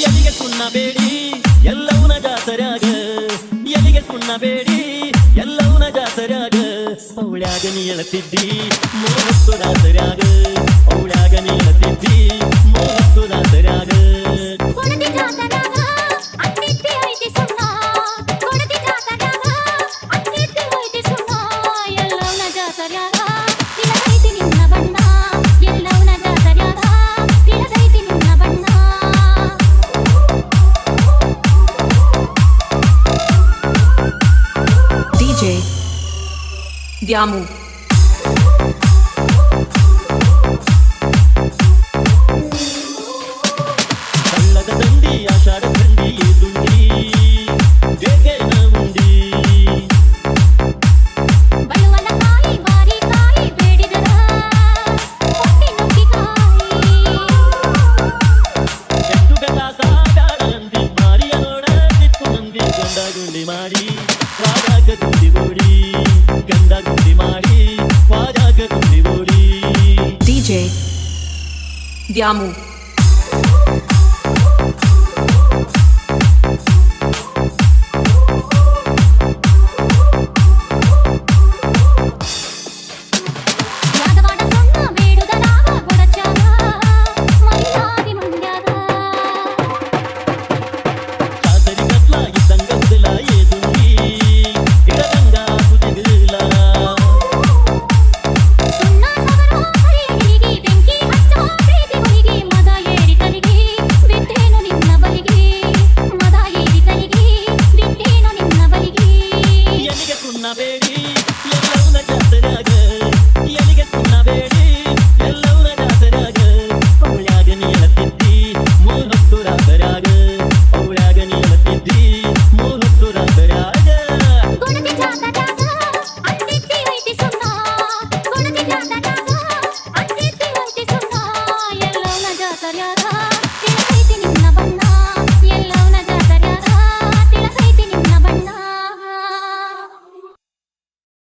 ಎಲ್ಲಿಗೆ ಸುಣ್ಣಬೇಡಿ ಎಲ್ಲವೂ ನಜ ಸರಿಯಾಗ ಎಲ್ಲಿಗೆ ಸುಣ್ಣಬೇಡಿ ಎಲ್ಲವೂ ನಜ ಸರಿಯಾಗ ಅವಳ್ಯಾಗ ನೀ ಎಳತಿದ್ದಿ ಸರಿಯಾಗ ಅವಳಾಗ di amour. ಮಾಡಿ ರಾಗ ಗುಂಡಿ ಓಡಿ DJ Diamo una veri, le una